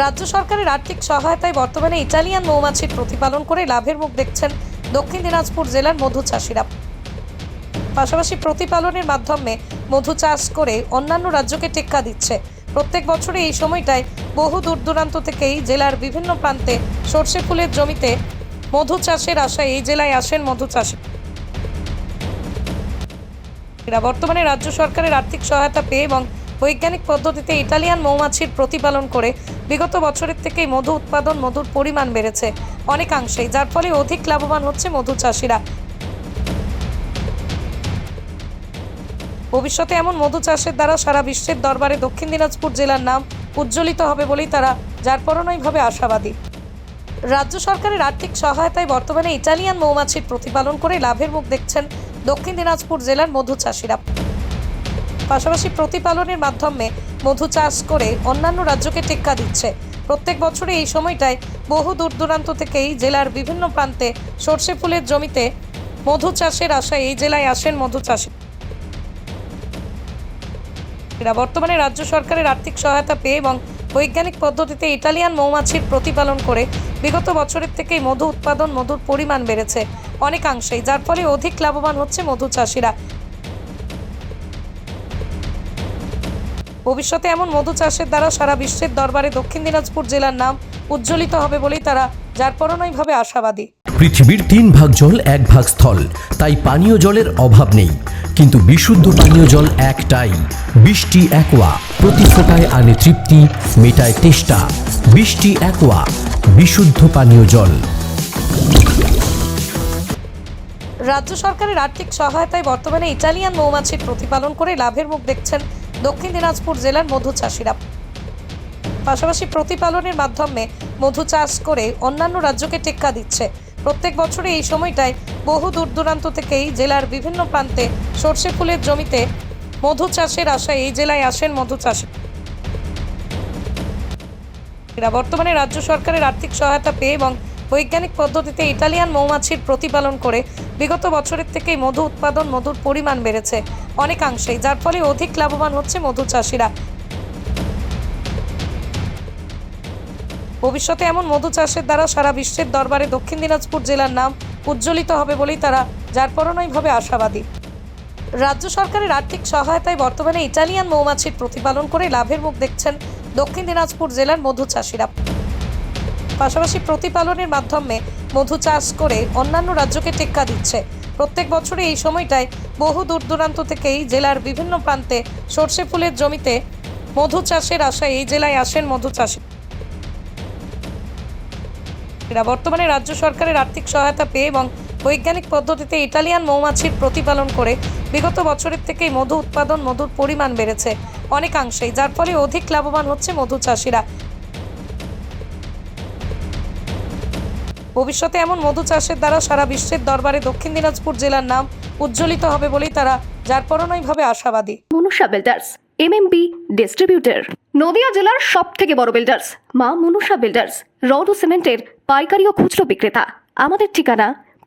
রাজ্য সরকারের আর্থিক সহায়তায় বর্তমানে ইটালিয়ান মৌমাছির প্রতিপালন করে লাভের মুখ দেখছেন দক্ষিণ দিনাজপুর জেলার মধু চাষিরা। পাশাপাশি প্রতিপালনের মাধ্যমে মধু চাষ করে অন্যান্য রাজ্যকে টেক্কা দিচ্ছে। প্রত্যেক বছরে এই সময়টায় বহু দূর দূরান্ত থেকেই জেলার বিভিন্ন প্রান্তে সর্ষে ফুলের জমিতে মধু চাষের আশায় এই জেলায় আসেন মধু চাষি। বর্তমানে রাজ্য সরকারের আর্থিক সহায়তা পেয়ে এবং বৈজ্ঞানিক পদ্ধতিতে ইটালিয়ান মৌমাছির প্রতিপালন করে বিগত বছরের থেকেই মধু উৎপাদন মধুর পরিমাণ বেড়েছে অনেকাংশেই, যার ফলে অধিক লাভবান হচ্ছে মধু চাষিরা। ভবিষ্যতে এমন মধু চাষের দ্বারা সারা বিশ্বের দরবারে দক্ষিণ দিনাজপুর জেলার নাম উজ্জ্বলিত হবে বলেই তারা, যার পরনইভাবে আশাবাদী। রাজ্য সরকারের আর্থিক সহায়তায় বর্তমানে ইটালিয়ান মৌমাছির প্রতিপালন করে লাভের মুখ দেখছেন দক্ষিণ দিনাজপুর জেলার মধু চাষিরা। পাশাপাশি প্রতিপালনের মাধ্যমে মধু চাষ করে অন্যান্য রাজ্যকে টেক্কা দিচ্ছে। প্রত্যেক বছরে এই সময়টায় বহু দূর দূরান্ত থেকেই জেলার বিভিন্ন প্রান্তে সর্ষে ফুলের জমিতে মধু চাষের আশায় এই জেলায় আসেন মধু চাষি। বর্তমানে রাজ্য সরকারের আর্থিক সহায়তা পেয়ে এবং বৈজ্ঞানিক পদ্ধতিতে ইটালিয়ান মৌমাছির প্রতিপালন করে বিগত বছরের থেকেই মধু উৎপাদন মধুর পরিমাণ বেড়েছে অনেকাংশেই, যার ফলে অধিক লাভবান হচ্ছে মধু চাষিরা। ভবিষ্যতে এমন মধু চাষের দ্বারা সারা বিশ্বের দরবারে দক্ষিণ দিনাজপুর জেলার নাম উজ্জ্বলিত হবে বলেই তারা যার পরনইভাবে আশাবাদী। পৃথিবীর তিন ভাগ জল এক ভাগ স্থল। তাই পানীয় জলের অভাব নেই। কিন্তু বিশুদ্ধ পানীয় জল একটাই। বৃষ্টি একোয়া। প্রতি ফোটায় আনে তৃপ্তি মেটায় তেষ্টা। বৃষ্টি একোয়া। বিশুদ্ধ পানীয় জল। রাজ্য সরকারের আর্থিক সহায়তায় বর্তমানে ইটালিয়ান মৌমাছির প্রতিপালন করে লাভের মুখ দেখছেন দক্ষিণ দিনাজপুর জেলার মধু চাষিরা। পাশাপাশি প্রতিপালনের মাধ্যমে মধু চাষ করে অন্যান্য রাজ্যকে টেক্কা দিচ্ছে। প্রত্যেক বছরে এই সময়টায় বহু দূর দূরান্ত থেকেই জেলার বিভিন্ন প্রান্তে সর্ষে ফুলের জমিতে মধু চাষের আশায় এই জেলায় আসেন মধু চাষি। বর্তমানে রাজ্য সরকারের আর্থিক সহায়তা পেয়ে এবং বৈজ্ঞানিক পদ্ধতিতে ইটালিয়ান মৌমাছির প্রতিপালন করে বিগত বছরের থেকেই মধু উৎপাদন মধুর পরিমাণ বেড়েছে অনেকাংশেই, যার ফলে অধিক লাভবান হচ্ছে মধু চাষিরা। ভবিষ্যতে এমন মধু চাষের দ্বারা সারা বিশ্বের দরবারে দক্ষিণ দিনাজপুর জেলার নাম উজ্জ্বলিত হবে বলেই তারা, যার পরনইভাবে আশাবাদী। রাজ্য সরকারের আর্থিক সহায়তায় বর্তমানে ইটালিয়ান মৌমাছির প্রতিপালন করে লাভের মুখ দেখছেন দক্ষিণ দিনাজপুর জেলার মধু চাষিরা। পাশাপাশি প্রতিপালনের মাধ্যমে মধু চাষ করে অন্যান্য রাজ্যকে টেক্কা দিচ্ছে। প্রত্যেক বছরে এই সময়টায় বহু দূর দূরান্ত থেকেই জেলার বিভিন্ন প্রান্তে সর্ষে ফুলের জমিতে মধু চাষের আশায় এই জেলায় আসেন মধু চাষি। এরা বর্তমানে রাজ্য সরকারের আর্থিক সহায়তা পেয়ে এবং বৈজ্ঞানিক পদ্ধতিতে ইটালিয়ান মৌমাছির প্রতিপালন করে বিগত বছরের থেকেই মধু উৎপাদন মধুর পরিমাণ বেড়েছে অনেকাংশেই, যার ফলে অধিক লাভবান হচ্ছে মধু চাষিরা। ভবিষ্যতে এমন মধু চাষের দ্বারা সারা বিশ্বের দরবারে দক্ষিণ দিনাজপুর জেলার নাম উজ্জ্বলিত হবে বলেই তারা যার পরনইভাবে আশাবাদী। মনুষা বিল্ডার্স এমএমবি ডিস্ট্রিবিউটর নদিয়া জেলার সব থেকে বড় বিল্ডার্স, মা মনুষা বিল্ডার্স, রড ও সিমেন্টের পাইকারি ও খুচরো বিক্রেতা। আমাদের ঠিকানা